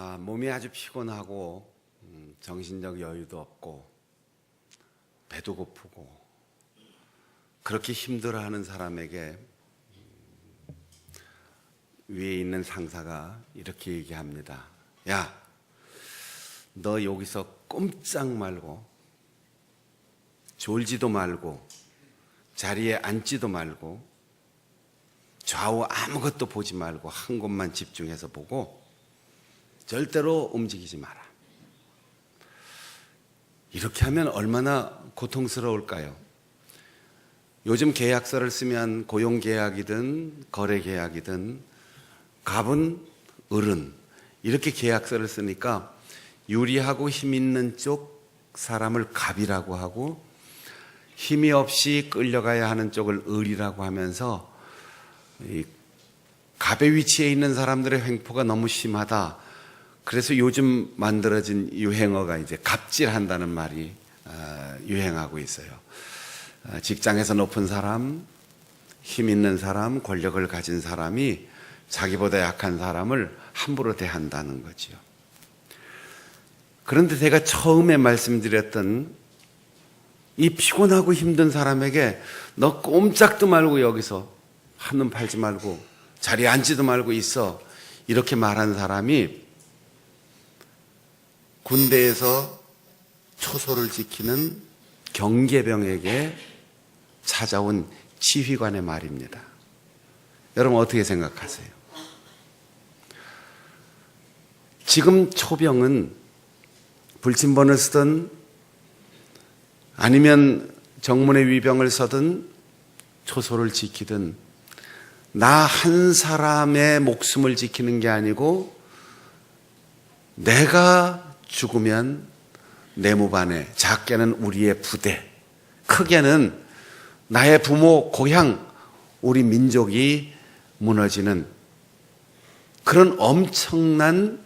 아, 몸이 아주 피곤하고 음, 정신적 여유도 없고 배도 고프고 그렇게 힘들어하는 사람에게 음, 위에 있는 상사가 이렇게 얘기합니다. 야, 너 여기서 꼼짝 말고 졸지도 말고 자리에 앉지도 말고 좌우 아무것도 보지 말고 한 곳만 집중해서 보고 절대로 움직이지 마라. 이렇게 하면 얼마나 고통스러울까요? 요즘 계약서를 쓰면 고용 계약이든 거래 계약이든 갑은 을은 이렇게 계약서를 쓰니까 유리하고 힘 있는 쪽 사람을 갑이라고 하고 힘이 없이 끌려가야 하는 쪽을 을이라고 하면서 이 갑의 위치에 있는 사람들의 횡포가 너무 심하다. 그래서 요즘 만들어진 유행어가 이제 갑질한다는 말이 아, 유행하고 있어요. 아, 직장에서 높은 사람, 힘 있는 사람, 권력을 가진 사람이 자기보다 약한 사람을 함부로 대한다는 거지요. 그런데 제가 처음에 말씀드렸던 이 피곤하고 힘든 사람에게 너 꼼짝도 말고 여기서 한눈 팔지 말고 자리에 앉지도 말고 있어. 이렇게 말한 사람이 군대에서 초소를 지키는 경계병에게 찾아온 지휘관의 말입니다. 여러분 어떻게 생각하세요? 지금 초병은 불침번을 쓰든 아니면 정문의 위병을 서든 초소를 지키든 나 한 사람의 목숨을 지키는 게 아니고 내가 죽으면 내무반에 작게는 우리의 부대 크게는 나의 부모 고향 우리 민족이 무너지는 그런 엄청난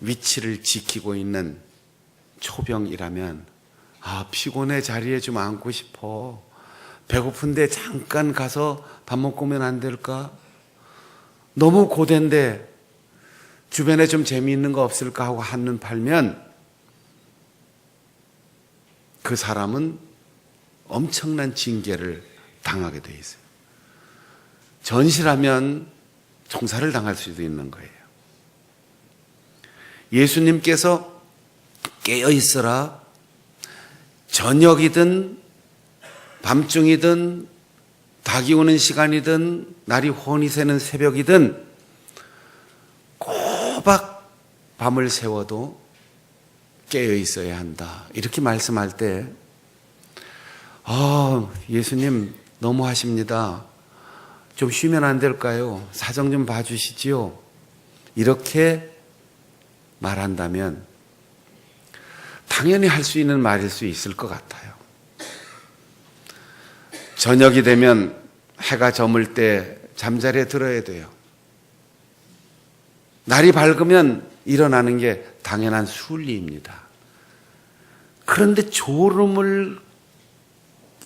위치를 지키고 있는 초병이라면 아 피곤해 자리에 좀 앉고 싶어 배고픈데 잠깐 가서 밥 먹고 오면 안 될까? 너무 고된데 주변에 좀 재미있는 거 없을까 하고 한눈 팔면 그 사람은 엄청난 징계를 당하게 돼 있어요. 전시라면 총살을 당할 수도 있는 거예요. 예수님께서 깨어 있어라. 저녁이든 밤중이든 닭이 오는 시간이든 날이 혼이 새는 새벽이든 꼬박 밤을 새워도 깨어 있어야 한다. 이렇게 말씀할 때, 아, 예수님 너무 하십니다. 좀 쉬면 안 될까요? 사정 좀 봐주시지요. 이렇게 말한다면 당연히 할 수 있는 말일 수 있을 것 같아요. 저녁이 되면 해가 저물 때 잠자리에 들어야 돼요. 날이 밝으면 일어나는 게 당연한 순리입니다. 그런데 졸음을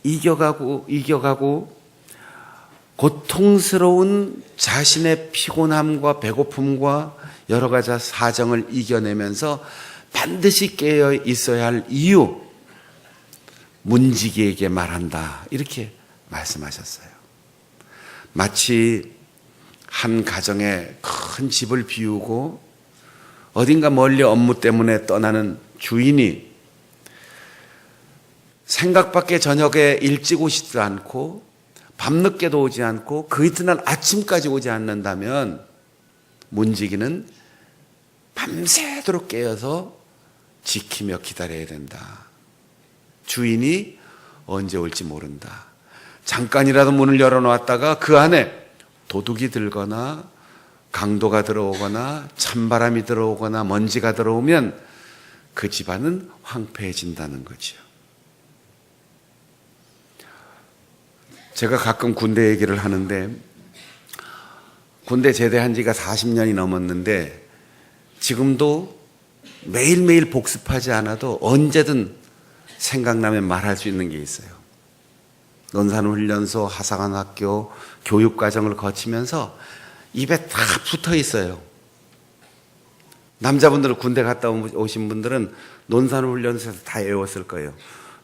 이겨가고 이겨가고 고통스러운 자신의 피곤함과 배고픔과 여러 가지 사정을 이겨내면서 반드시 깨어 있어야 할 이유 문지기에게 말한다 이렇게 말씀하셨어요. 마치 한 가정에 큰 집을 비우고 어딘가 멀리 업무 때문에 떠나는 주인이 생각밖에 저녁에 일찍 오지도 않고 밤늦게도 오지 않고 그 이튿날 아침까지 오지 않는다면 문지기는 밤새도록 깨어서 지키며 기다려야 된다. 주인이 언제 올지 모른다. 잠깐이라도 문을 열어놓았다가 그 안에 도둑이 들거나 강도가 들어오거나 찬바람이 들어오거나 먼지가 들어오면 그 집안은 황폐해진다는 거죠. 제가 가끔 군대 얘기를 하는데 군대 제대한 지가 40년이 넘었는데 지금도 매일매일 복습하지 않아도 언제든 생각나면 말할 수 있는 게 있어요. 논산훈련소, 하사관학교, 교육과정을 거치면서 입에 다 붙어 있어요. 남자분들은 군대 갔다 오신 분들은 논산훈련소에서 다 외웠을 거예요.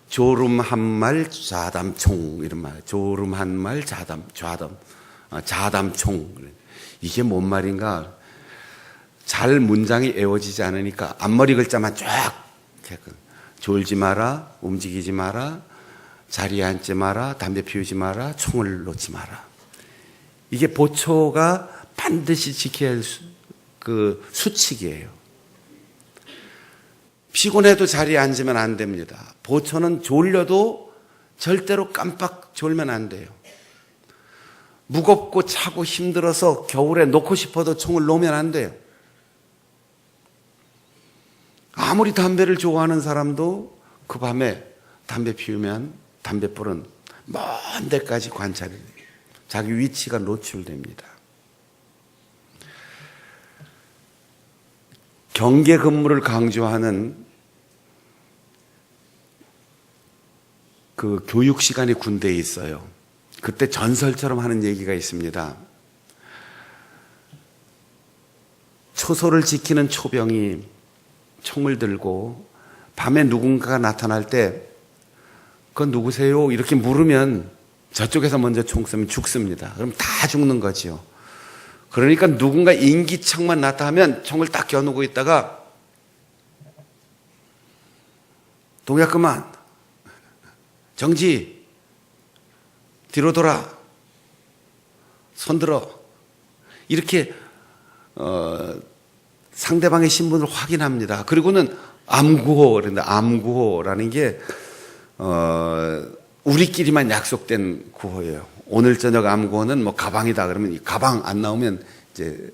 조름 한 말 좌담총 이런 말. 조름 한 말 좌담 좌담 아, 자담총 이게 뭔 말인가? 잘 문장이 외워지지 않으니까 앞머리 글자만 쫙 졸지 마라, 움직이지 마라, 자리에 앉지 마라, 담배 피우지 마라, 총을 놓지 마라. 이게 보초가 반드시 지켜야 할 수, 그 수칙이에요. 피곤해도 자리에 앉으면 안 됩니다. 보초는 졸려도 절대로 깜빡 졸면 안 돼요. 무겁고 차고 힘들어서 겨울에 놓고 싶어도 총을 놓으면 안 돼요. 아무리 담배를 좋아하는 사람도 그 밤에 담배 피우면 담배불은 먼 데까지 관찰이 돼요. 자기 위치가 노출됩니다. 경계 근무를 강조하는 그 교육 시간이 군대에 있어요. 그때 전설처럼 하는 얘기가 있습니다. 초소를 지키는 초병이 총을 들고 밤에 누군가가 나타날 때 그건 누구세요? 이렇게 물으면 저쪽에서 먼저 총 쏘면 죽습니다. 그럼 다 죽는 거지요. 그러니까 누군가 인기척만 나타나면 총을 딱 겨누고 있다가 동약 그만 정지 뒤로 돌아 손 들어 이렇게 어, 상대방의 신분을 확인합니다. 그리고는 암구호 그런데 암구호라는 게 어, 우리끼리만 약속된 구호예요. 오늘 저녁 암 구호는 뭐 가방이다 그러면 이 가방 안 나오면 이제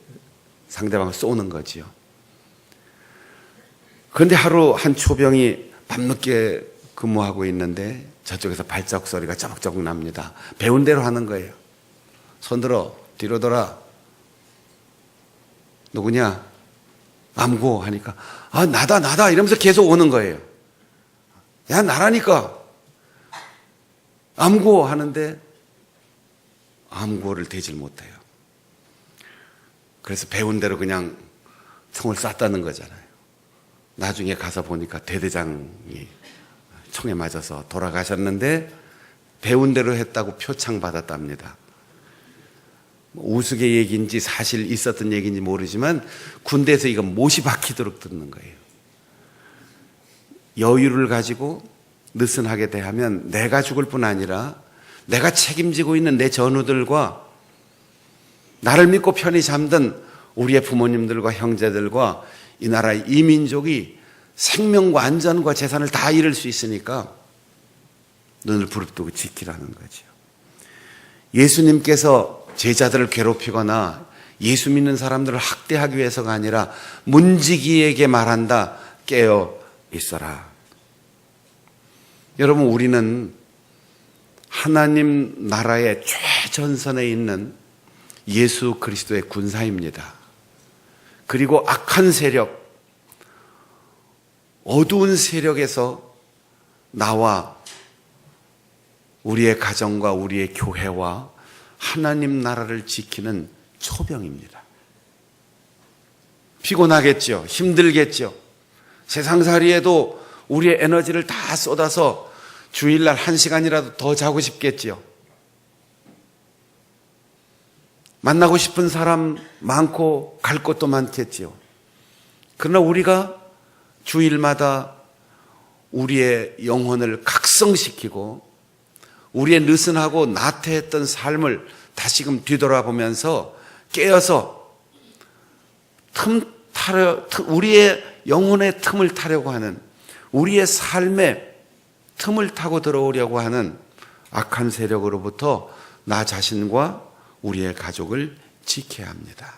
상대방을 쏘는 거지요. 그런데 하루 한 초병이 밤늦게 근무하고 있는데 저쪽에서 발자국 소리가 자박자박 납니다. 배운 대로 하는 거예요. 손 들어 뒤로 돌아. 누구냐? 암고 하니까 아 나다 나다 이러면서 계속 오는 거예요. 야 나라니까 암고 하는데 암고를 대질 못해요. 그래서 배운 대로 그냥 총을 쐈다는 거잖아요. 나중에 가서 보니까 대대장이 총에 맞아서 돌아가셨는데 배운 대로 했다고 표창 받았답니다. 뭐 우스개 얘기인지 사실 있었던 얘기인지 모르지만 군대에서 이거 못이 박히도록 듣는 거예요. 여유를 가지고 느슨하게 대하면 내가 죽을 뿐 아니라 내가 책임지고 있는 내 전우들과 나를 믿고 편히 잠든 우리의 부모님들과 형제들과 이 나라의 이민족이 생명과 안전과 재산을 다 잃을 수 있으니까 눈을 부릅뜨고 지키라는 거죠. 예수님께서 제자들을 괴롭히거나 예수 믿는 사람들을 학대하기 위해서가 아니라 문지기에게 말한다. 깨어 있어라. 여러분, 우리는 하나님 나라의 최전선에 있는 예수 그리스도의 군사입니다. 그리고 악한 세력, 어두운 세력에서 나와 우리의 가정과 우리의 교회와 하나님 나라를 지키는 초병입니다. 피곤하겠죠. 힘들겠죠. 세상살이에도 우리의 에너지를 다 쏟아서 주일날 한 시간이라도 더 자고 싶겠지요. 만나고 싶은 사람 많고 갈 곳도 많겠지요. 그러나 우리가 주일마다 우리의 영혼을 각성시키고 우리의 느슨하고 나태했던 삶을 다시금 뒤돌아보면서 깨어서 틈 타려, 우리의 영혼의 틈을 타려고 하는 우리의 삶의 틈을 타고 들어오려고 하는 악한 세력으로부터 나 자신과 우리의 가족을 지켜야 합니다.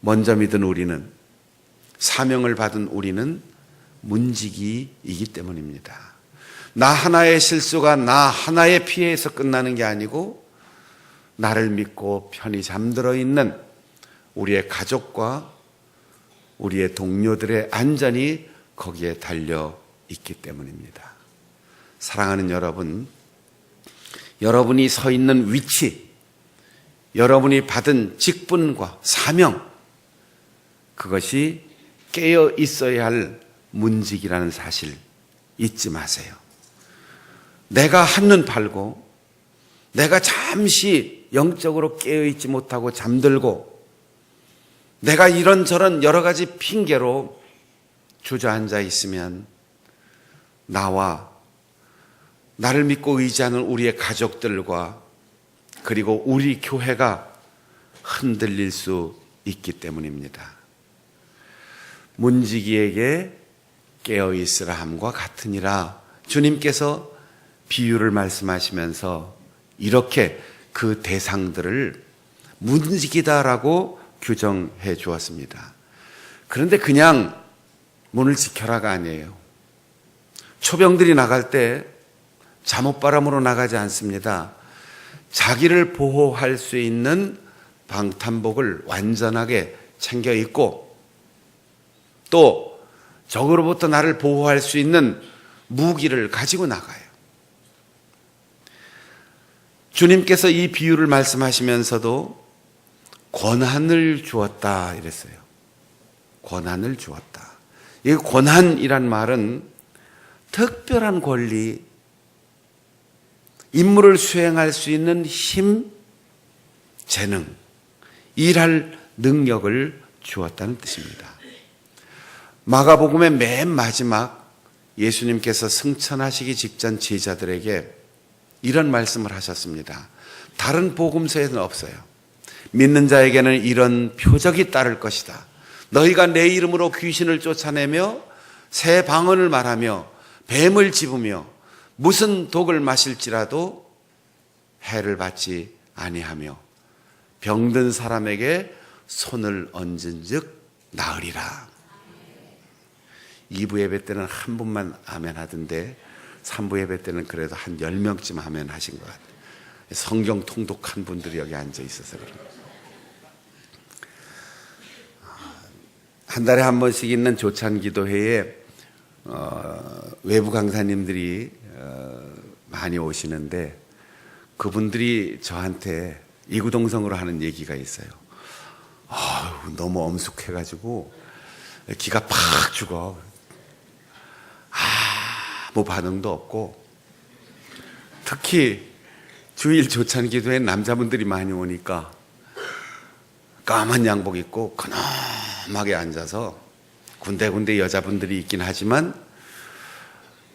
먼저 믿은 우리는 사명을 받은 우리는 문지기이기 때문입니다. 나 하나의 실수가 나 하나의 피해에서 끝나는 게 아니고 나를 믿고 편히 잠들어 있는 우리의 가족과 우리의 동료들의 안전이 거기에 달려 있기 때문입니다. 사랑하는 여러분, 여러분이 서 있는 위치, 여러분이 받은 직분과 사명, 그것이 깨어 있어야 할 문직이라는 사실 잊지 마세요. 내가 한눈 팔고 내가 잠시 영적으로 깨어 있지 못하고 잠들고 내가 이런저런 여러 가지 핑계로 주저앉아 있으면 나와 나를 믿고 의지하는 우리의 가족들과 그리고 우리 교회가 흔들릴 수 있기 때문입니다. 문지기에게 깨어 있으라 함과 같으니라 주님께서 비유를 말씀하시면서 이렇게 그 대상들을 문지기다라고 규정해 주었습니다. 그런데 그냥 문을 지켜라가 아니에요. 초병들이 나갈 때 잠옷바람으로 나가지 않습니다. 자기를 보호할 수 있는 방탄복을 완전하게 챙겨 입고 또 적으로부터 나를 보호할 수 있는 무기를 가지고 나가요. 주님께서 이 비유를 말씀하시면서도 권한을 주었다 이랬어요. 권한을 주었다. 이 권한이란 말은 특별한 권리, 임무를 수행할 수 있는 힘, 재능, 일할 능력을 주었다는 뜻입니다. 마가복음의 맨 마지막 예수님께서 승천하시기 직전 제자들에게 이런 말씀을 하셨습니다. 다른 복음서에는 없어요. 믿는 자에게는 이런 표적이 따를 것이다. 너희가 내 이름으로 귀신을 쫓아내며 새 방언을 말하며 뱀을 집으며 무슨 독을 마실지라도 해를 받지 아니하며 병든 사람에게 손을 얹은즉 나으리라. 2부 예배 때는 한 분만 아멘 하던데 3부 예배 때는 그래도 한 10명쯤 아멘 하신 것 같아요. 성경 통독한 분들이 여기 앉아 있어서 그런 한 달에 한 번씩 있는 조찬 기도회에 어, 외부 강사님들이 어, 많이 오시는데 그분들이 저한테 이구동성으로 하는 얘기가 있어요. 아유, 너무 엄숙해가지고 기가 팍 죽어. 아무 반응도 없고 특히 주일 조찬 기도에 남자분들이 많이 오니까 까만 양복 입고 근 엄하게 앉아서 군데군데 여자분들이 있긴 하지만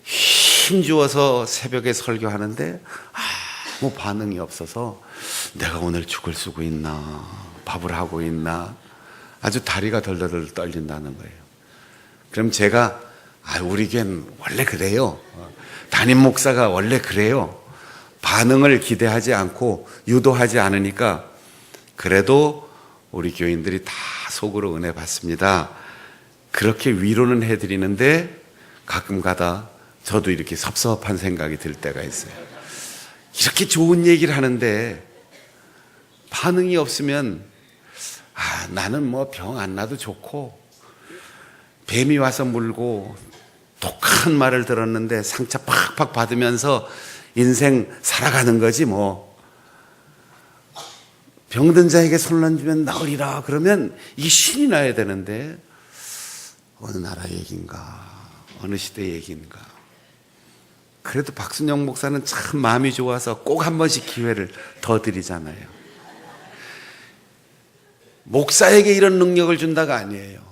힘주어서 새벽에 설교하는데 아무 반응이 없어서 내가 오늘 죽을 수고 있나 밥을 하고 있나 아주 다리가 덜덜덜 떨린다는 거예요. 그럼 제가 아 우리 교회는 원래 그래요. 담임 목사가 원래 그래요. 반응을 기대하지 않고 유도하지 않으니까 그래도 우리 교인들이 다 속으로 은혜 받습니다. 그렇게 위로는 해드리는데 가끔 가다 저도 이렇게 섭섭한 생각이 들 때가 있어요. 이렇게 좋은 얘기를 하는데 반응이 없으면 아, 나는 뭐 병 안 나도 좋고 뱀이 와서 물고 독한 말을 들었는데 상처 팍팍 받으면서 인생 살아가는 거지 뭐. 병든 자에게 손을 주면 나으리라. 그러면 이게 신이 나야 되는데 어느 나라 얘기인가? 어느 시대 얘기인가? 그래도 박순영 목사는 참 마음이 좋아서 꼭 한 번씩 기회를 더 드리잖아요. 목사에게 이런 능력을 준다가 아니에요.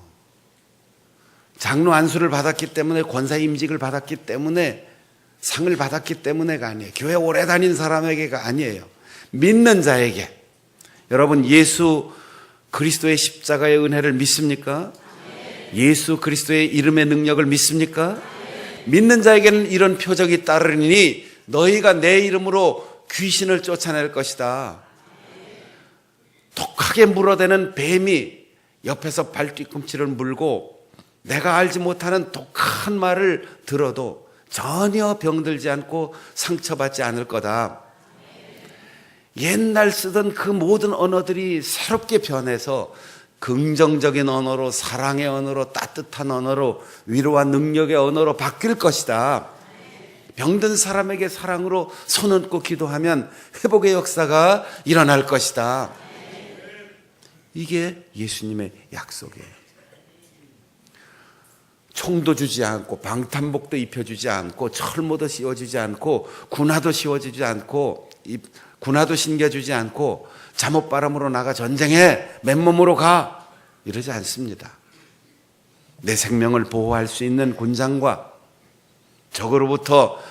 장로 안수를 받았기 때문에 권사 임직을 받았기 때문에 상을 받았기 때문에가 아니에요. 교회 오래 다닌 사람에게가 아니에요. 믿는 자에게 여러분 예수 그리스도의 십자가의 은혜를 믿습니까? 예수 그리스도의 이름의 능력을 믿습니까? 믿는 자에게는 이런 표적이 따르니 너희가 내 이름으로 귀신을 쫓아낼 것이다. 독하게 물어대는 뱀이 옆에서 발뒤꿈치를 물고 내가 알지 못하는 독한 말을 들어도 전혀 병들지 않고 상처받지 않을 거다. 옛날 쓰던 그 모든 언어들이 새롭게 변해서 긍정적인 언어로 사랑의 언어로 따뜻한 언어로 위로와 능력의 언어로 바뀔 것이다. 병든 사람에게 사랑으로 손 얹고 기도하면 회복의 역사가 일어날 것이다. 이게 예수님의 약속이에요. 총도 주지 않고 방탄복도 입혀주지 않고 철모도 씌워주지 않고 군화도 씌워주지 않고 이- 군화도 신겨주지 않고 잠옷바람으로 나가 전쟁해 맨몸으로 가 이러지 않습니다. 내 생명을 보호할 수 있는 군장과 적으로부터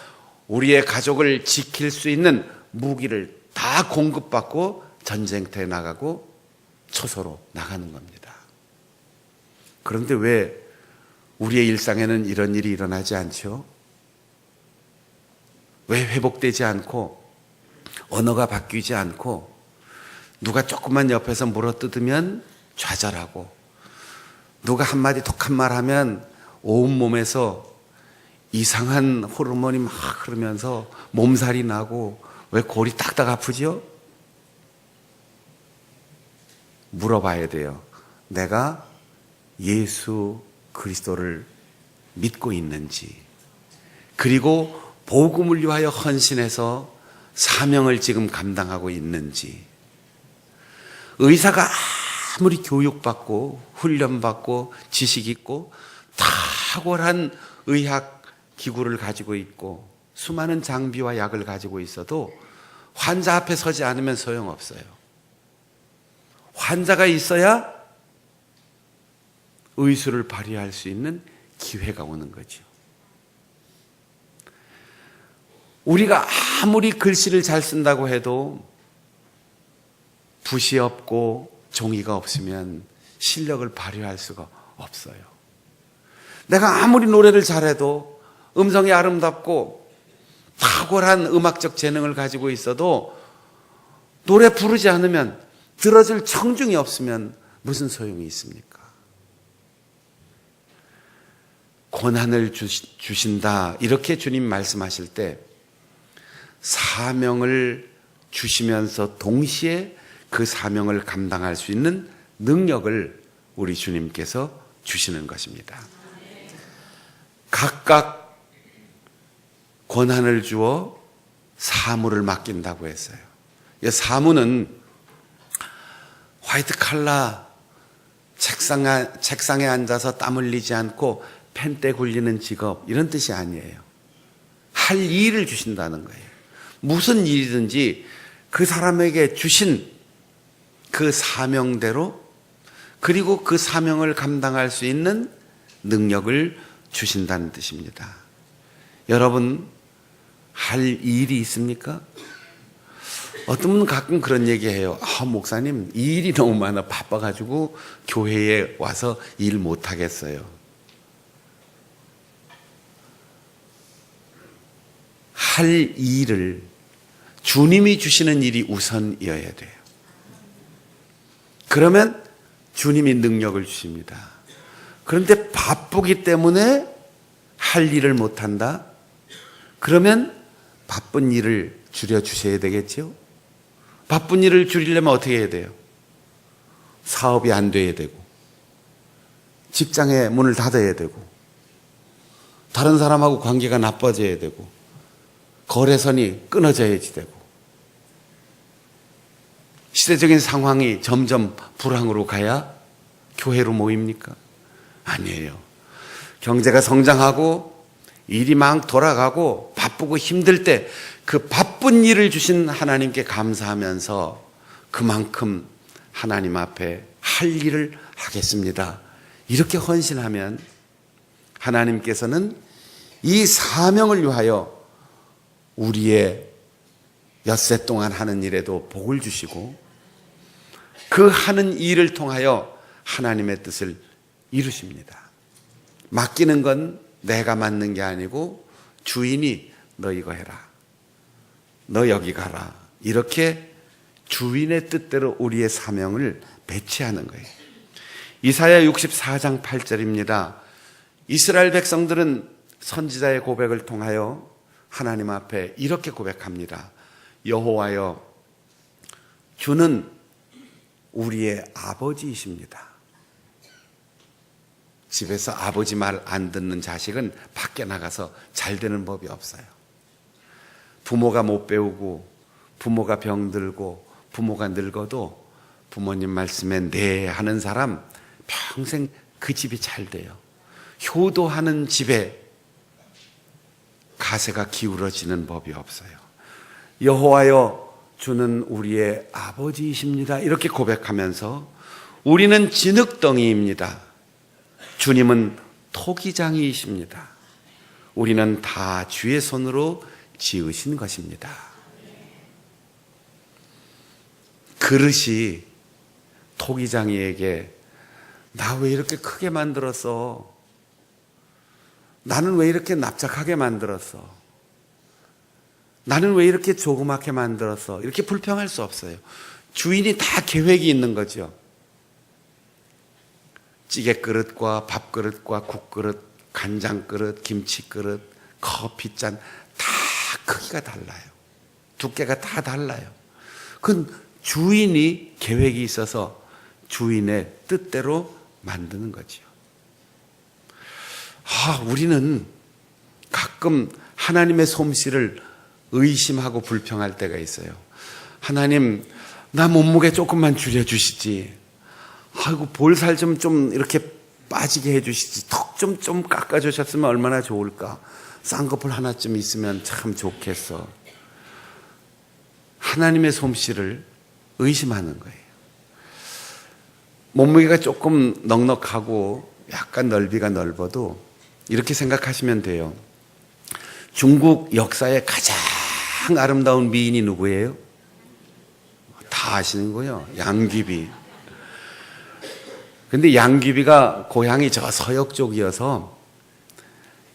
우리의 가족을 지킬 수 있는 무기를 다 공급받고 전쟁터에 나가고 초소로 나가는 겁니다. 그런데 왜 우리의 일상에는 이런 일이 일어나지 않죠? 왜 회복되지 않고 언어가 바뀌지 않고 누가 조금만 옆에서 물어뜯으면 좌절하고 누가 한마디 독한 말 하면 온 몸에서 이상한 호르몬이 막 흐르면서 몸살이 나고 왜 골이 딱딱 아프죠? 물어봐야 돼요. 내가 예수 그리스도를 믿고 있는지, 그리고 복음을 위하여 헌신해서 사명을 지금 감당하고 있는지, 의사가 아무리 교육받고 훈련받고 지식 있고 탁월한 의학 기구를 가지고 있고 수많은 장비와 약을 가지고 있어도 환자 앞에 서지 않으면 소용없어요. 환자가 있어야 의술을 발휘할 수 있는 기회가 오는 거죠. 우리가 아무리 글씨를 잘 쓴다고 해도 붓이 없고 종이가 없으면 실력을 발휘할 수가 없어요. 내가 아무리 노래를 잘해도 음성이 아름답고 탁월한 음악적 재능을 가지고 있어도 노래 부르지 않으면 들어줄 청중이 없으면 무슨 소용이 있습니까? 고난을 주신다. 이렇게 주님 말씀하실 때 사명을 주시면서 동시에 그 사명을 감당할 수 있는 능력을 우리 주님께서 주시는 것입니다. 각각 권한을 주어 사무를 맡긴다고 했어요. 이 사무는 화이트 칼라 책상에, 책상에 앉아서 땀 흘리지 않고 펜때 굴리는 직업 이런 뜻이 아니에요. 할 일을 주신다는 거예요. 무슨 일이든지 그 사람에게 주신 그 사명대로 그리고 그 사명을 감당할 수 있는 능력을 주신다는 뜻입니다. 여러분, 할 일이 있습니까? 어떤 분은 가끔 그런 얘기 해요. 아, 목사님, 이 일이 너무 많아. 바빠가지고 교회에 와서 일 못하겠어요. 할 일을 주님이 주시는 일이 우선이어야 돼요. 그러면 주님이 능력을 주십니다. 그런데 바쁘기 때문에 할 일을 못한다? 그러면 바쁜 일을 줄여주셔야 되겠죠? 바쁜 일을 줄이려면 어떻게 해야 돼요? 사업이 안 돼야 되고, 직장에 문을 닫아야 되고, 다른 사람하고 관계가 나빠져야 되고, 거래선이 끊어져야지 되고, 시대적인 상황이 점점 불황으로 가야 교회로 모입니까? 아니에요. 경제가 성장하고 일이 막 돌아가고 바쁘고 힘들 때 그 바쁜 일을 주신 하나님께 감사하면서 그만큼 하나님 앞에 할 일을 하겠습니다. 이렇게 헌신하면 하나님께서는 이 사명을 위하여 우리의 엿새 동안 하는 일에도 복을 주시고 그 하는 일을 통하여 하나님의 뜻을 이루십니다. 맡기는 건 내가 맡는 게 아니고 주인이 너 이거 해라. 너 여기 가라. 이렇게 주인의 뜻대로 우리의 사명을 배치하는 거예요. 이사야 64장 8절입니다. 이스라엘 백성들은 선지자의 고백을 통하여 하나님 앞에 이렇게 고백합니다. 여호와여 주는 우리의 아버지이십니다. 집에서 아버지 말 안 듣는 자식은 밖에 나가서 잘 되는 법이 없어요. 부모가 못 배우고 부모가 병들고 부모가 늙어도 부모님 말씀에 네 하는 사람 평생 그 집이 잘 돼요. 효도하는 집에 가세가 기울어지는 법이 없어요. 여호와여 주는 우리의 아버지이십니다. 이렇게 고백하면서 우리는 진흙덩이입니다. 주님은 토기장이십니다. 우리는 다 주의 손으로 지으신 것입니다. 그릇이 토기장이에게 나 왜 이렇게 크게 만들었어? 나는 왜 이렇게 납작하게 만들었어? 나는 왜 이렇게 조그맣게 만들었어? 이렇게 불평할 수 없어요. 주인이 다 계획이 있는 거죠. 찌개 그릇과 밥 그릇과 국 그릇, 간장 그릇, 김치 그릇, 커피 잔 다 크기가 달라요. 두께가 다 달라요. 그건 주인이 계획이 있어서 주인의 뜻대로 만드는 거지요. 아, 우리는 가끔 하나님의 솜씨를 의심하고 불평할 때가 있어요. 하나님, 나 몸무게 조금만 줄여주시지. 아이고, 볼살 좀, 좀 이렇게 빠지게 해주시지. 턱 좀, 좀 깎아주셨으면 얼마나 좋을까. 쌍꺼풀 하나쯤 있으면 참 좋겠어. 하나님의 솜씨를 의심하는 거예요. 몸무게가 조금 넉넉하고 약간 넓이가 넓어도 이렇게 생각하시면 돼요. 중국 역사의 가장 아름다운 미인이 누구예요? 다 아시는 거예요. 양귀비. 근데 양귀비가 고향이 저 서역 쪽이어서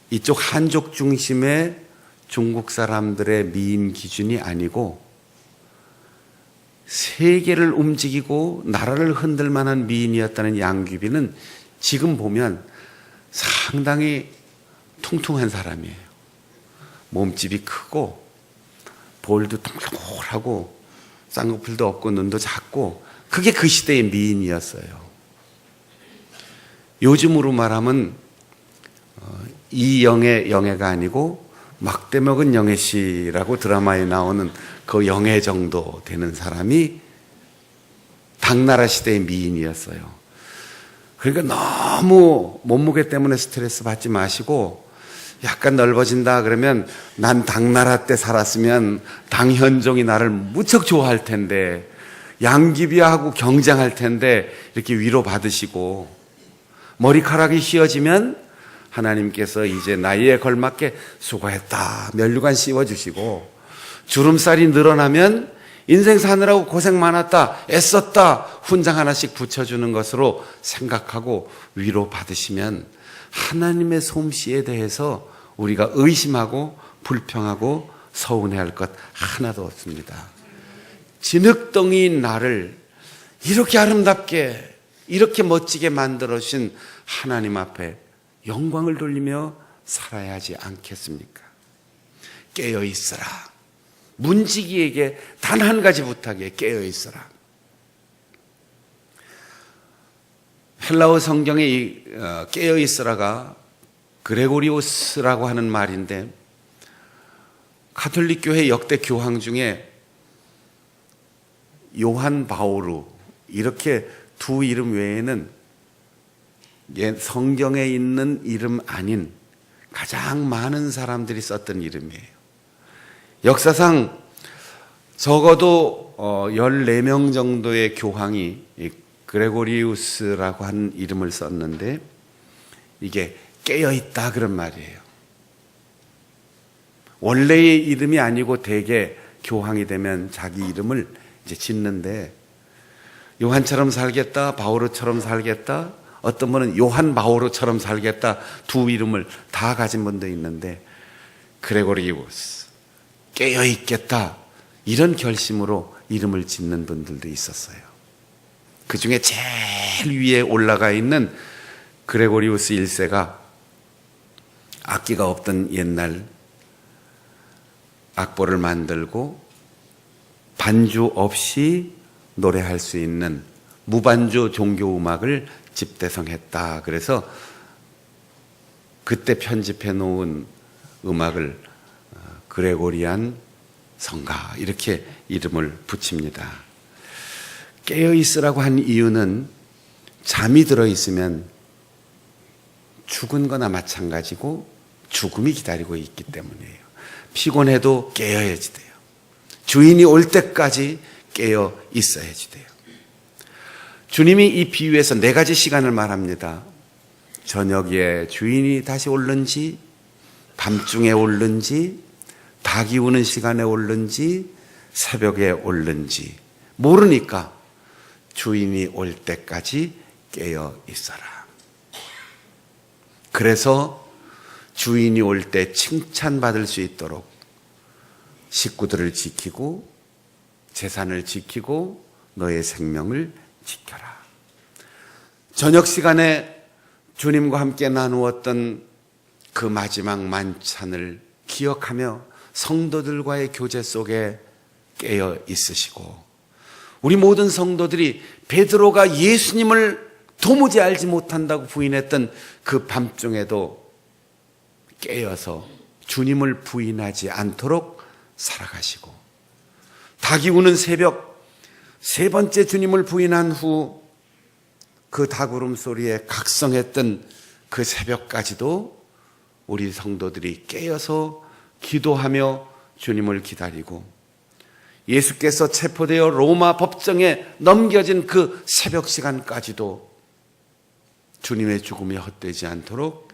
이쪽 한족 중심의 중국 사람들의 미인 기준이 아니고 세계를 움직이고 나라를 흔들 만한 미인이었다는 양귀비는 지금 보면 상당히 퉁퉁한 사람이에요. 몸집이 크고 볼도 통통하고 쌍꺼풀도 없고 눈도 작고 그게 그 시대의 미인이었어요. 요즘으로 말하면 어, 이영애 영애가 아니고 막대 먹은 영애 씨라고 드라마에 나오는 그 영애 정도 되는 사람이 당나라 시대의 미인이었어요. 그러니까 너무 몸무게 때문에 스트레스 받지 마시고 약간 넓어진다 그러면 난 당나라 때 살았으면 당현종이 나를 무척 좋아할 텐데 양귀비하고 경쟁할 텐데 이렇게 위로 받으시고 머리카락이 휘어지면 하나님께서 이제 나이에 걸맞게 수고했다 면류관 씌워주시고 주름살이 늘어나면 인생 사느라고 고생 많았다 애썼다 훈장 하나씩 붙여주는 것으로 생각하고 위로 받으시면 하나님의 솜씨에 대해서 우리가 의심하고 불평하고 서운해할 것 하나도 없습니다. 진흙덩이인 나를 이렇게 아름답게 이렇게 멋지게 만들어 주신 하나님 앞에 영광을 돌리며 살아야 하지 않겠습니까? 깨어 있어라. 문지기에게 단 한 가지 부탁에 깨어 있어라. 헬라어 성경에 이 어, 깨어 있으라가 그레고리오스라고 하는 말인데 가톨릭 교회 역대 교황 중에 요한 바오루 이렇게 두 이름 외에는 성경에 있는 이름 아닌 가장 많은 사람들이 썼던 이름이에요. 역사상 적어도 14명 정도의 교황이 그레고리우스라고 한 이름을 썼는데 이게 깨어 있다 그런 말이에요. 원래의 이름이 아니고 대개 교황이 되면 자기 이름을 이제 짓는데 요한처럼 살겠다, 바오로처럼 살겠다, 어떤 분은 요한 바오로처럼 살겠다 두 이름을 다 가진 분도 있는데 그레고리우스 깨어 있겠다 이런 결심으로 이름을 짓는 분들도 있었어요. 그 중에 제일 위에 올라가 있는 그레고리우스 1세가 악기가 없던 옛날 악보를 만들고 반주 없이 노래할 수 있는 무반주 종교 음악을 집대성했다. 그래서 그때 편집해 놓은 음악을 어, 그레고리안 성가 이렇게 이름을 붙입니다. 깨어 있으라고 한 이유는 잠이 들어 있으면 죽은 거나 마찬가지고 죽음이 기다리고 있기 때문이에요. 피곤해도 깨어야지 돼요. 주인이 올 때까지 깨어 있어야지 돼요. 주님이 이 비유에서 네 가지 시간을 말합니다. 저녁에 주인이 다시 올는지, 밤중에 올는지, 닭이 우는 시간에 올는지, 새벽에 올는지 모르니까 주인이 올 때까지 깨어 있어라. 그래서 주인이 올 때 칭찬받을 수 있도록 식구들을 지키고 재산을 지키고 너의 생명을 지켜라. 저녁 시간에 주님과 함께 나누었던 그 마지막 만찬을 기억하며 성도들과의 교제 속에 깨어 있으시고 우리 모든 성도들이 베드로가 예수님을 도무지 알지 못한다고 부인했던 그 밤중에도 깨어서 주님을 부인하지 않도록 살아가시고 닭이 우는 새벽 세 번째 주님을 부인한 후 그 닭울음 소리에 각성했던 그 새벽까지도 우리 성도들이 깨어서 기도하며 주님을 기다리고 예수께서 체포되어 로마 법정에 넘겨진 그 새벽 시간까지도 주님의 죽음이 헛되지 않도록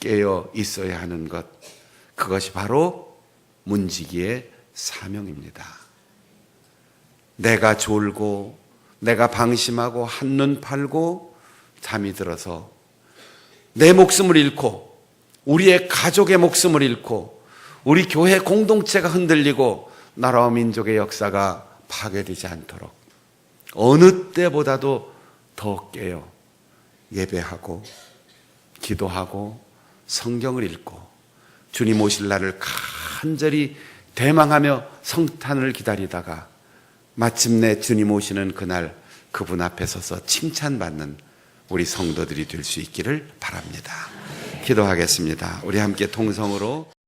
깨어 있어야 하는 것. 그것이 바로 문지기의 사명입니다. 내가 졸고, 내가 방심하고, 한눈 팔고, 잠이 들어서 내 목숨을 잃고, 우리의 가족의 목숨을 잃고, 우리 교회 공동체가 흔들리고, 나라와 민족의 역사가 파괴되지 않도록 어느 때보다도 더 깨어 예배하고, 기도하고, 성경을 읽고 주님 오실 날을 간절히 대망하며 성탄을 기다리다가 마침내 주님 오시는 그날 그분 앞에 서서 칭찬받는 우리 성도들이 될 수 있기를 바랍니다. 기도하겠습니다. 우리 함께 통성으로